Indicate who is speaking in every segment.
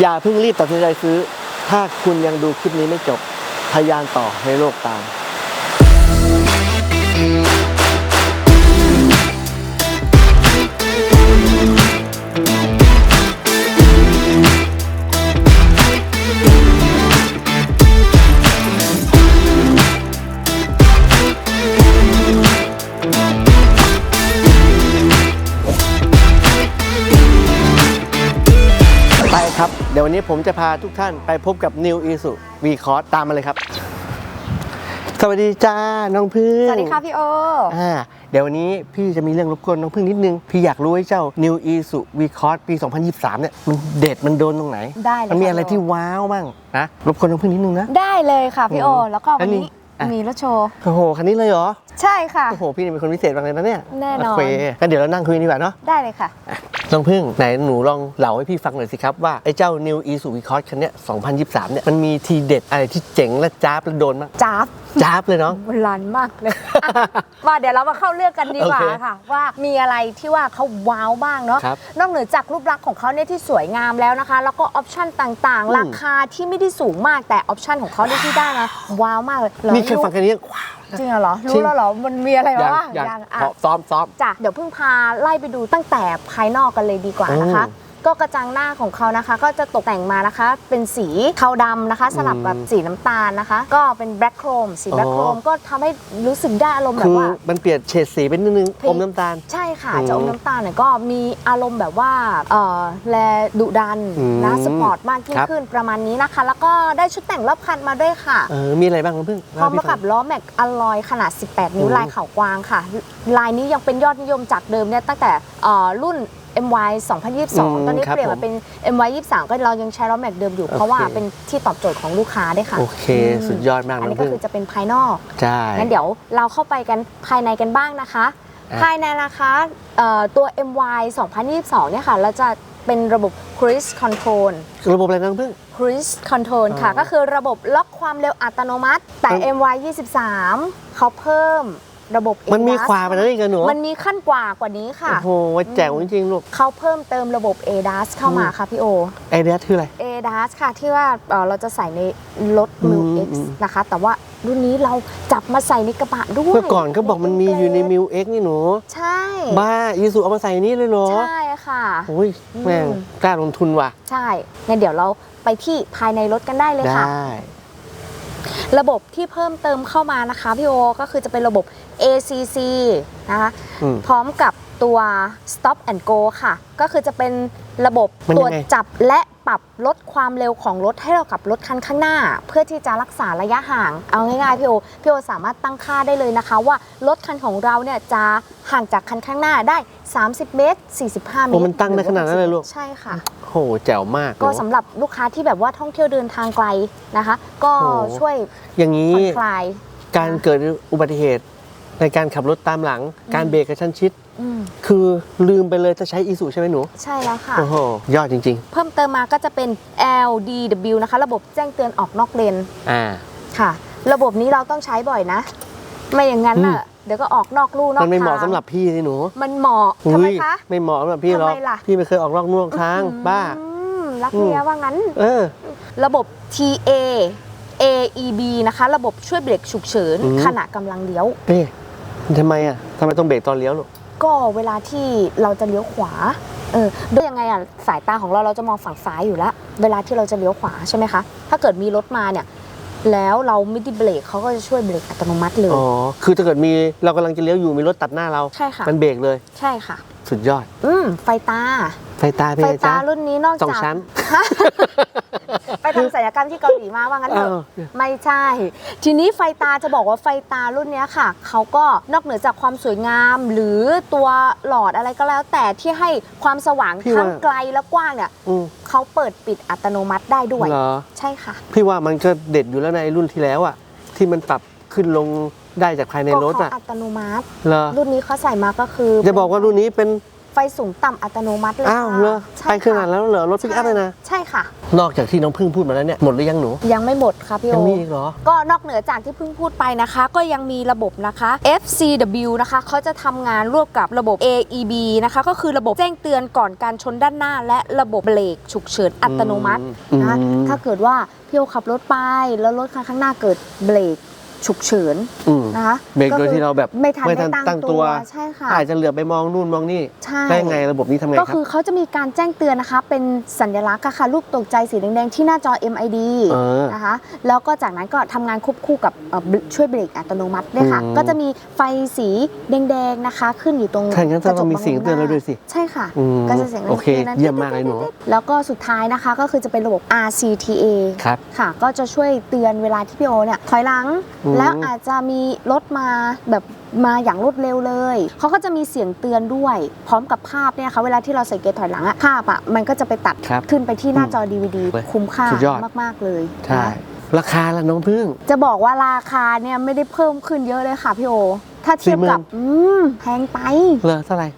Speaker 1: อย่าเพิ่งรีบตัดสินใจซื้อ ถ้าคุณยังดูคลิปนี้ไม่จบพยายามต่อให้โลกตาม ไปครับ เดี๋ยววันนี้ผมจะพาทุกท่านไปพบกับ New i s u V Cross ตามมาเลยครับ สวัสดีจ้า น้องพึ่ง
Speaker 2: สวัสดีค่ะพี่โอ
Speaker 1: อ่าเดี๋ยววันนี้พี่จะมีเรื่องรบกวนน้องพึ่งนิดนึง พี่อยากรู้ไอ้เจ้า New i s u V Cross ปี 2023 เนี่ย มันเด็ดมันโดนตรงไหน
Speaker 2: ได้เลย
Speaker 1: มันมี
Speaker 2: ค่ะ
Speaker 1: อะไร
Speaker 2: พี่
Speaker 1: ที่
Speaker 2: โอ
Speaker 1: ว้าวบ้างนะรบกวนน้องพึ่งนิดนึงนะ
Speaker 2: ได้เลยค่ะพี่โอ
Speaker 1: อืม
Speaker 2: แล้วก็วัน
Speaker 1: แล้วนี่
Speaker 2: นี้
Speaker 1: อะ
Speaker 2: มีรถโชว์
Speaker 1: โอ้โห คันนี้เลยเหรอ
Speaker 2: ใช่ค่ะ
Speaker 1: โอ้โห พี่นี่เป็นคนพิเศษมากเลยนะเนี่ย
Speaker 2: แน่นอน
Speaker 1: โอเคงั้นเดี๋ยวเรานั่งคุยกันดีกว่าเนาะ
Speaker 2: ได้เลยค่ะ
Speaker 1: น้องพึ่งไหนหนูลองเล่าให้พี่ฟังหน่อยสิครับว่า ไอ้เจ้า New i s u V Cross คันเนี้ย2023 เนี่ย มันมีทีเด็ดอะไรที่เจ๋งและจ้าบและโดนมาก
Speaker 2: จ้าบ
Speaker 1: จ้าบเลยน้อง
Speaker 2: รันมากเลยอะมาเดี๋ยวเรามาเข้าเรื่องกันดีกว่า
Speaker 1: โอเค
Speaker 2: ค่ะ ว่ามีอะไรที่ว่าเขาว้าวบ้างเนาะ
Speaker 1: ครับ
Speaker 2: นอกเหนือจากรูปลักษณ์ของเขาเนี่ยที่สวยงามแล้วนะคะ แล้วก็ออปชั่นต่าง
Speaker 1: อืม
Speaker 2: ๆ ราคาที่ไม่ได้สูงมากแต่ออปชั่นของเขาเนี่ยที่ได้นะว้าวมากเลยเหรอ
Speaker 1: นี่เคยฟังแค่นี้ว้าว
Speaker 2: จริงเหรอ
Speaker 1: จริ
Speaker 2: รู้
Speaker 1: ง
Speaker 2: แล้วเหรอ มันมีอะไร
Speaker 1: อย่าง
Speaker 2: บ้าง
Speaker 1: อย่าง
Speaker 2: ยังอะ
Speaker 1: ขอซ้อมซ้อม
Speaker 2: จ้ะเดี๋ยวเพิ่งพาไล่ไปดูตั้งแต่ภายนอกกันเลยดีกว่านะคะ
Speaker 1: อืม
Speaker 2: ก็กระจังหน้าของเขานะคะ ก็จะตกแต่งมานะคะ เป็นสีเทาดำนะคะ สลับกับ
Speaker 1: อืม
Speaker 2: สีน้ำตาลนะคะ ก็เป็นแบล็คโครมสีแบล็คโครม
Speaker 1: อ๋อ
Speaker 2: ก็ทำให้รู้สึกได้อารมณ์แบ
Speaker 1: คื
Speaker 2: บ
Speaker 1: อ
Speaker 2: ว่า
Speaker 1: มันเปลี่ยนเฉดสีเป็นนิดนึง
Speaker 2: พริก
Speaker 1: อมน้ำตาล
Speaker 2: ใช่ค่ะ
Speaker 1: อืม
Speaker 2: จะอมน้ำตาลเนี่ยก็มีอารมณ์แบบว่าเออแลดุดัน
Speaker 1: อืม
Speaker 2: นะสปอร์ตมากยิ่
Speaker 1: ค
Speaker 2: ง
Speaker 1: รับ
Speaker 2: ขึ้นประมาณนี้นะคะ แล้วก็ได้ชุดแต่งรอบคันมาด้วยค่ะ
Speaker 1: เออมีอะไรบ้างน้องพึ่ง
Speaker 2: พร้อม
Speaker 1: เล่
Speaker 2: มา
Speaker 1: ให้
Speaker 2: กับล้อแม็กอลลอยขนาด 18 นิ้ว
Speaker 1: อืม
Speaker 2: ลายเขากวางค่ะ ลายนี้ยังเป็นยอดนิยมจากเดิมเนี่ยตั้งแต่เอ่อรุ่น MY 2022 ตอนนี้เปลี่ยนมาเป็น MY 23ก็เรายังใช้ล้อแม็กเดิมอยู่ เพราะว่าเป็นที่ตอบโจทย์ของลูกค้าด้วยค่ะ
Speaker 1: โอเค
Speaker 2: ม
Speaker 1: สุดยอดมาก
Speaker 2: อัน
Speaker 1: น้อ
Speaker 2: นี้
Speaker 1: ง
Speaker 2: ก็
Speaker 1: พึ่ง
Speaker 2: คือจะเป็นภายนอก
Speaker 1: ใช่
Speaker 2: งั้นเดี๋ยวเราเข้าไปกันภายในกันบ้างนะคะ
Speaker 1: อะ
Speaker 2: ภายในนะคะเอ่อตัว MY 2022 เนี่ยค่ะ เราจะเป็นระบบ Cruise Control
Speaker 1: ระบบอะไรน้องพึ่ง
Speaker 2: Cruise Control ค่ะ
Speaker 1: อ๋อ
Speaker 2: ก็คือระบบล็อกความเร็วอัตโนมัติ แต่
Speaker 1: เอิ่ม
Speaker 2: MY 23 เขาเพิ่ม ระบบ
Speaker 1: มันมี
Speaker 2: ADAS
Speaker 1: ขวาไปแล้วอีกเหรอหนู
Speaker 2: มันมีขั้นกว่ากว่านี้ค่ะ
Speaker 1: โอ้โหแจ๋วจริงๆลูก
Speaker 2: เขาเพิ่มเติมระบบ ADAS เข้ามา
Speaker 1: อืม
Speaker 2: ค่ะพี่โอ
Speaker 1: ไอเดียคืออะไร
Speaker 2: ADAS ค่ะ ที่ว่าเอ่อเราจะใส่ในรถ m ิ w
Speaker 1: อืม
Speaker 2: X
Speaker 1: อืม
Speaker 2: นะคะ แต่ว่ารุ่นนี้เราจับมาใส่ในกระบะด้วย
Speaker 1: เมื่อก่อนก็บอกมันมีอยู่ในมิวเอ็กนี่หนู
Speaker 2: ใช่
Speaker 1: บ้าอีสุเอามาใส่นี่เลยเหรอ
Speaker 2: ใช่ค่ะ
Speaker 1: โอ้ยแม่ง
Speaker 2: อืม
Speaker 1: กล้าลงทุนว่ะ
Speaker 2: ใช่งั้นเดี๋ยวเราไปที่ภายในรถกันได้เลย
Speaker 1: ได้
Speaker 2: ค่ะ ระบบที่เพิ่มเติมเข้ามานะคะพี่โอก็คือจะเป็นระบบ ACC นะคะ
Speaker 1: อืม
Speaker 2: พร้อมกับตัว stop and go ค่ะ ก็คือจะเป็นระบบ
Speaker 1: มัน
Speaker 2: ต
Speaker 1: ยั
Speaker 2: รว
Speaker 1: ง
Speaker 2: จ
Speaker 1: ไง
Speaker 2: จับและ ปรับลดความเร็วของรถให้เรากับรถคันข้างหน้า เพื่อที่จะรักษาระยะห่าง เอาง่ายๆพี่โอพี่โอสามารถตั้งค่าได้เลยนะคะ ว่ารถคันของเราเนี่ยจะห่างจากคันข้างหน้าได้ 30 เมตร 45 เมตร
Speaker 1: โอ้มันตั้งได้ขนาดนั้นเลยลูก
Speaker 2: ใช่ค่ะ
Speaker 1: โหแจ๋วมาก
Speaker 2: ก็
Speaker 1: หนู
Speaker 2: สำหรับลูกค้าที่แบบว่าท่องเที่ยวเดินทางไกลนะคะ ก็
Speaker 1: โอ้
Speaker 2: ช่วย
Speaker 1: อย่างนี้
Speaker 2: ผ่อนคลาย
Speaker 1: การเกิดอุบัติเหตุในการขับรถตามหลัง การเบรกกระชั้นชิด
Speaker 2: อืม
Speaker 1: คือลืมไปเลยจะใช้อีสุใช่ไหมหนู
Speaker 2: ใช่แล้วค่ะ
Speaker 1: โอ้โห ยอดจริง
Speaker 2: เพิ่มเติมมาก็จะเป็น LDW นะคะ ระบบแจ้งเตือนออกนอกเลน
Speaker 1: ๆ อ่า
Speaker 2: ค่ะ ระบบนี้เราต้องใช้บ่อยนะ ไม่อย่างนั้นน่ะเดี๋ยวก็ออกนอกลู่นอก
Speaker 1: มันไม่เหมาะ
Speaker 2: ทง
Speaker 1: สำหรับพี่สิหนู
Speaker 2: มันเหมาะทำไม
Speaker 1: อุ๊ย
Speaker 2: คะ
Speaker 1: ไม่เหมาะสำหรับพี่หรอก
Speaker 2: ทำไมล่ะ
Speaker 1: พี่ไม่เคยออกนอกน่วงทางบ้า
Speaker 2: อืมรักเมียว่างั้น
Speaker 1: เออ
Speaker 2: ระบบ TA AEB นะคะ ระบบช่วยเบรกฉุกเฉิน
Speaker 1: อืม
Speaker 2: ขณะกำลังเลี้ยว
Speaker 1: เอ๊ะทำไมอะทำไมต้องเบรกตอนเลี้ยวลูก
Speaker 2: ก็เวลาที่เราจะเลี้ยวขวาเออด้วยยังไงอะสายตาของเราเราจะมองฝั่งซ้ายอยู่แล้ว เวลาที่เราจะเลี้ยวขวาใช่ไหมคะ ถ้าเกิดมีรถมาเนี่ย แล้วเราไม่ได้เบรกเขาก็จะช่วยเบรกอัตโนมัติเลย
Speaker 1: อ๋อคือถ้าเกิดมีเรากำลังจะเลี้ยวอยู่มีรถตัดหน้าเรา
Speaker 2: ใช่ค่ะ
Speaker 1: มันเบรกเลย
Speaker 2: ใช่ค่ะ
Speaker 1: สุดยอด
Speaker 2: อืมไฟตา
Speaker 1: ไฟตาเป็น
Speaker 2: ไฟ
Speaker 1: ไง
Speaker 2: ตา
Speaker 1: จ๊ะ
Speaker 2: รุ่นนี้นอก
Speaker 1: สอง
Speaker 2: จาก
Speaker 1: ชั้น
Speaker 2: ไปทำศัลยกรรมที่เกาหลีมาว่างั้นเถ
Speaker 1: เอ
Speaker 2: อะ
Speaker 1: อ
Speaker 2: ไม่ใช่ ทีนี้ไฟตาจะบอกว่าไฟตารุ่นเนี้ยค่ะ เขาก็นอกเหนือจากความสวยงาม หรือตัวหลอดอะไรก็แล้ว แต่ที่ให้ความสว่าง
Speaker 1: พี่
Speaker 2: ทั้ง
Speaker 1: ว่า
Speaker 2: ไกลและกว้างเนี่ย
Speaker 1: อืม
Speaker 2: เขาเปิดปิดอัตโนมัติได้ด้วย
Speaker 1: เหรอ
Speaker 2: ใช่ค่ะ
Speaker 1: พี่ว่ามันก็เด็ดอยู่แล้วในรุ่นที่แล้วอะที่มันปรับขึ้นลงได้จากภายในรถ
Speaker 2: ก็
Speaker 1: อะ
Speaker 2: เขาอัตโนมัติ
Speaker 1: เหรอ
Speaker 2: รุ่นนี้เขาใส่มาก็คือ
Speaker 1: จะบอกว่ารุ่นนี้เป็น
Speaker 2: ไฟสูงต่ำอัตโนมัติเลย
Speaker 1: อ้าว
Speaker 2: ค่ะ
Speaker 1: เหรอ
Speaker 2: ใช่
Speaker 1: ไปขนาด
Speaker 2: ค่ะ
Speaker 1: แล้วเหรอรถปิกอัพเลยนะ
Speaker 2: ใช่ค่ะ
Speaker 1: นอกจากที่น้องพึ่งพูดมาแล้วเนี่ยหมดหรือยังหนู
Speaker 2: ยังไม่หมดค่ะพี่โอ
Speaker 1: ยังมีอีกเหรอ
Speaker 2: ก็นอกเหนือจากที่เพิ่งพูดไปนะคะ ก็ยังมีระบบนะคะ FCW นะคะเขาจะทำงานร่วมกับระบบ AEB นะคะ ก็คือระบบแจ้งเตือนก่อนการชนด้านหน้า และระบบเบรกฉุกเฉินอัตโนมัตินะคะ
Speaker 1: อืม
Speaker 2: ถ้าเกิดว่าพี่โอขับรถไปแล้วรถคันข้างหน้าเกิดเบรก ฉุกเฉิน
Speaker 1: อืม
Speaker 2: นะคะ
Speaker 1: เบรกโดย
Speaker 2: คือ
Speaker 1: ที่เราแบบ
Speaker 2: ไม่ทัน
Speaker 1: ไม่
Speaker 2: ได้
Speaker 1: ทัน
Speaker 2: ตั้ง
Speaker 1: ตั้งตั
Speaker 2: ตัววใช่ค่ะ
Speaker 1: อาจจะเหลือบไปมองนู่นมองนี่
Speaker 2: ใช่
Speaker 1: ได้ไงระบบนี้ทำไง
Speaker 2: ก็
Speaker 1: ครั
Speaker 2: คื
Speaker 1: บ
Speaker 2: อเขาจะมีการแจ้งเตือนนะคะ เป็นสัญลักษณ์อะค่ะรูปตกใจสีแดงๆที่หน้าจอ MID
Speaker 1: เออ
Speaker 2: นะคะแล้วก็จากนั้นก็ทำงานควบคู่กับเอ่อเบรช่วยเบรกอัตโนมัติด้วยค่ะ
Speaker 1: อืม
Speaker 2: ก็จะมีไฟสีแดงๆนะคะ ขึ้นอยู่ตรง
Speaker 1: ถ้างั้น
Speaker 2: กระจ
Speaker 1: ต้องมี
Speaker 2: มง
Speaker 1: เสียงเตือนเราด้วยสิ
Speaker 2: ใช่ค่ะ
Speaker 1: อืม
Speaker 2: ก็จะเสียง
Speaker 1: โอเค
Speaker 2: ตืนนั้น
Speaker 1: เยี่ยมมากเลยหนู
Speaker 2: แล้วก็สุดท้ายนะคะก็คือจะเป็นระบบ RCTA
Speaker 1: ครับ
Speaker 2: ค่ะ ก็จะช่วยเตือนเวลาที่พี่โอเนี่ยถอยหลัง
Speaker 1: อืม
Speaker 2: แล้วอาจจะมีรถมาแบบมาอย่างรวดเร็วเลย เขาก็จะมีเสียงเตือนด้วย พร้อมกับภาพเนี่ยค่ะเวลาที่เราใส่เกียร์ถอยหลังอะภาพอะมันก็จะไปตัด
Speaker 1: ครับ
Speaker 2: ขึ้นไปที่หน้าจอ DVD
Speaker 1: เลย
Speaker 2: คุ้มค่า
Speaker 1: สุดยอด
Speaker 2: มาก ๆ เลย
Speaker 1: ใช่
Speaker 2: นะ
Speaker 1: ราคาละน้องพึ่ง
Speaker 2: จะบอกว่าราคาเนี่ยไม่ได้เพิ่มขึ้นเยอะเลยค่ะพี่โอ ถ้าเทียบกับ
Speaker 1: 40,000
Speaker 2: อืมแพงไป
Speaker 1: เหรอเท่าไหร่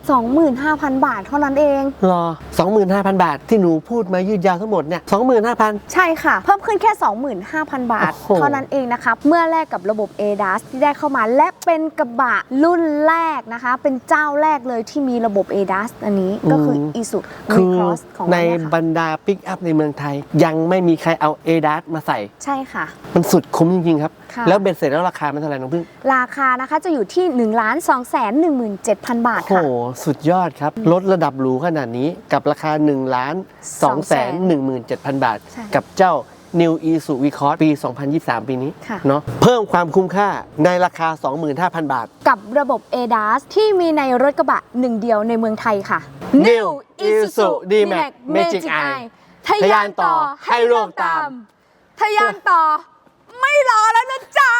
Speaker 2: 25,000 บาทเท่านั้นเอง
Speaker 1: รอ25,000 บาทที่หนูพูดมายืดยาวทั้งหมดเนี่ย25,000
Speaker 2: ใช่ค่ะ เพิ่มขึ้นแค่ 25,000 บาท
Speaker 1: โอ้โห
Speaker 2: เท่านั้นเองนะคะเมื่อแลกกับระบบ ADAS ที่ได้เข้ามาและเป็นกระบะรุ่นแรกนะคะ เป็นเจ้าแรกเลยที่มีระบบ ADAS อันนี้ก็คือ
Speaker 1: ม
Speaker 2: i s u
Speaker 1: คื
Speaker 2: v
Speaker 1: อ
Speaker 2: c r o s ของ
Speaker 1: ใน
Speaker 2: เราเนี่ย
Speaker 1: บ
Speaker 2: ค่ะ
Speaker 1: รรดาปิกอัพในเมืองไทย ยังไม่มีใครเอา a d a s มาใส่
Speaker 2: ใช่ค่ะ
Speaker 1: มันสุดคุ้มจริงๆครับ
Speaker 2: ค่ะ
Speaker 1: แล้วเบ็ดเสร็จแล้วราคามันเท่าไหร่น้องพึ่ง
Speaker 2: ราคานะคะจะอยู่ที่1 2 1 7 0 0 0บาท
Speaker 1: โอ้โห
Speaker 2: ค่ะ
Speaker 1: สุดยอดครับลดระดับหรูขนาดนี้กับราคา1ล้าน2แสน17,000บาท
Speaker 2: ใช่
Speaker 1: กับเจ้า New e s u v i c o r s ปี 2023 ปีนี้
Speaker 2: ค่ะ
Speaker 1: เนาะเพิ่มความคุ้มค่าในราคา 25,000 บาท
Speaker 2: กับระบบ ADAS ที่มีในรถกระบะหนึ่งเดียวในเมืองไทยค่ะ
Speaker 1: New Isuzu D-Max Magic Eye
Speaker 2: ทะยานต่อให้โลกตาม ทะยานต่อ ไม่รอแล้วนะจ๊ะ